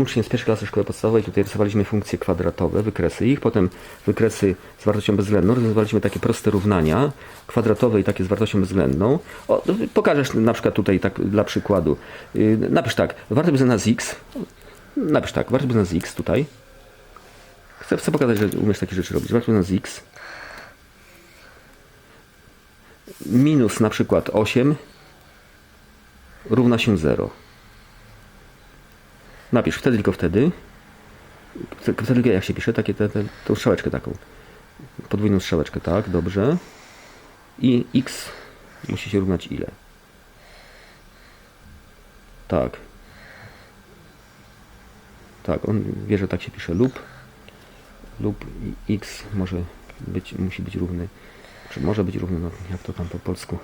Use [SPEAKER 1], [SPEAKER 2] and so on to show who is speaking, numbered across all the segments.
[SPEAKER 1] Ucznie z pierwszej klasy szkoły podstawowej tutaj rysowaliśmy funkcje kwadratowe, wykresy ich, potem wykresy z wartością bezwzględną, rozwiązywaliśmy takie proste równania, kwadratowe i takie z wartością bezwzględną. O, pokażesz na przykład tutaj tak dla przykładu. Yy, napisz tak, wartość bezwzględna z x, napisz tak, wartość bezwzględna z x tutaj. Chcę, chcę pokazać, że umiesz takie rzeczy robić. Wartość bezwzględna z x minus na przykład 8 równa się 0. Napisz wtedy tylko wtedy. Wtedy tylko jak się pisze, takie te, te, tą strzałeczkę taką. Podwójną strzałeczkę, tak, dobrze. I x musi się równać ile? Tak. Tak, on wie, że tak się pisze lub lub x może być, musi być równy. Czy może być równy, no jak to tam po polsku?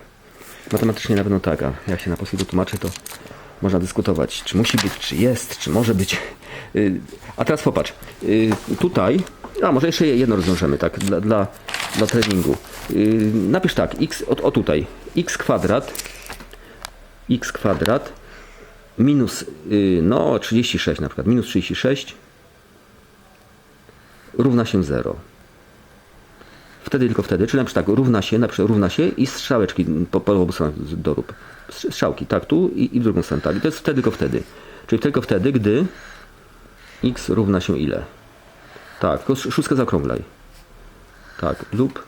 [SPEAKER 1] Matematycznie na pewno tak, a jak się na polski to tłumaczy, to można dyskutować, czy musi być, czy jest, czy może być. Y, A teraz popatrz, y, tutaj, a może jeszcze jedno rozwiążemy, tak, dla, dla, dla treningu. Y, Napisz tak, x, o, o tutaj, x kwadrat, x kwadrat minus, no 36 na przykład, minus 36 równa się 0. Wtedy tylko wtedy, czyli na przykład tak, równa się, na przykład równa się i strzałeczki po, po obu stronach dorób. Strzałki, tak, tu i, i w drugą stronę, tak. I to jest wtedy tylko wtedy. Czyli tylko wtedy, gdy x równa się ile? Tak, tylko sz- szóstkę zaokrąglaj. Tak, lub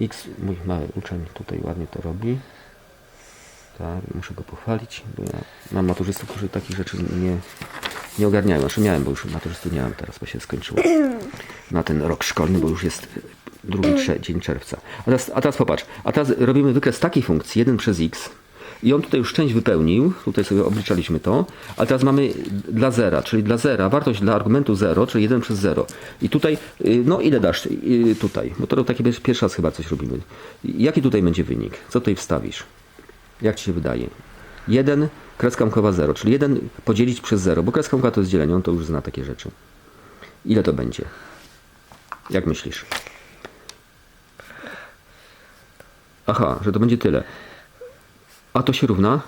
[SPEAKER 1] x, mój mały uczeń tutaj ładnie to robi. Tak, muszę go pochwalić, bo ja mam maturzystów, którzy takich rzeczy nie, nie ogarniają. Znaczy miałem, bo już maturzystów nie mam teraz, bo się skończyło na ten rok szkolny, bo już jest drugi trze- dzień czerwca. A teraz, a teraz popatrz, a teraz robimy wykres takiej funkcji 1 przez x i on tutaj już część wypełnił, tutaj sobie obliczaliśmy to, ale teraz mamy dla zera, czyli dla zera, wartość dla argumentu 0, czyli 1 przez 0. I tutaj, y, no ile dasz y, tutaj? Bo to taki pier- pierwszy raz chyba coś robimy. Jaki tutaj będzie wynik? Co tutaj wstawisz? Jak ci się wydaje? 1, kreska łamkowa 0, czyli 1 podzielić przez 0, bo kreska łamkowa to jest dzielenie, on to już zna takie rzeczy. Ile to będzie? Jak myślisz? Aha, że to będzie tyle. A to się równa?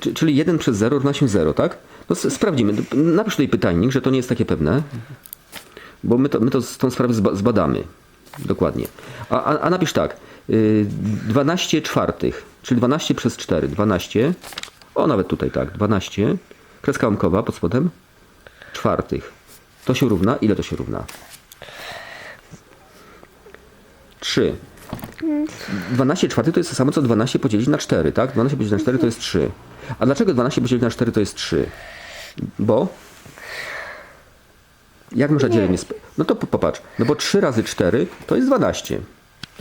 [SPEAKER 1] Czy- Czyli 1 przez 0 równa się 0, tak? No sprawdzimy. Napisz tutaj pytajnik, że to nie jest takie pewne. Bo my to, my to z- tą sprawę zba- zbadamy. Dokładnie. A, a, a napisz tak. y, 12 czwartych, czyli 12 przez 4. 12. O, nawet tutaj tak. 12. Kreska łamkowa pod spodem. Czwartych. To się równa. Ile to się równa? 3. 12 czwartych to jest to samo co 12 podzielić na 4, tak? 12 podzielić na 4 to jest 3. A dlaczego 12 podzielić na 4 to jest 3? Bo? Jak można dzielenie... No to po- popatrz. No bo 3 razy 4 to jest 12.